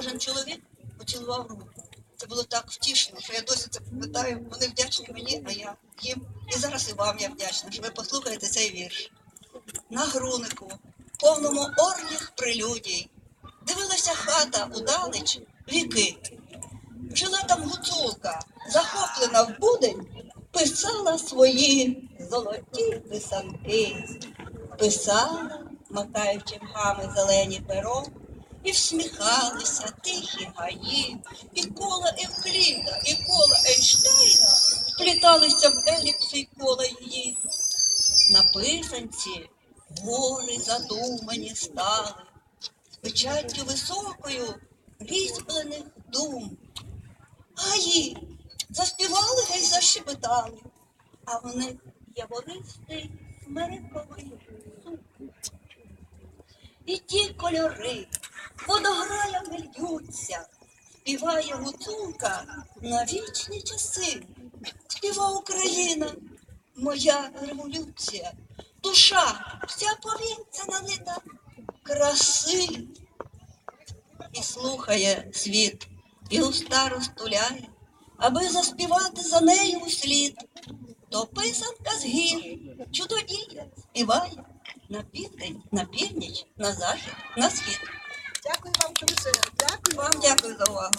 кожен чоловік поцілував руку. Це було так втішно, що я досі це пам'ятаю. Вони вдячні мені, а я їм. І зараз і вам я вдячна, що ви послухаєте цей вірш. На грунику, повному орліх прелюдій, дивилася хата удалеч віки. Жила там гуцулка, захоплена в будень, писала свої золоті писанки, писала, макаючи мгами зелені перо, і всміхалися тихі гаї, і кола Евкліда, і кола Ейнштейна впліталися в еліпси й кола її. На писанці гори задумані стали, з печаттю високою різьблених дум. Гаї заспівали гей защебетали, а в них явористий смериковий суп. І ті кольори водограями льються, співає гуцулка на вічні часи. Співа Україна, моя революція, душа вся повінця налита краси. І слухає світ, і уста розтуляє, аби заспівати за нею услід. То писанка з гір, чудодія співає на південь, на північ, на захід, на схід. Дякую вам,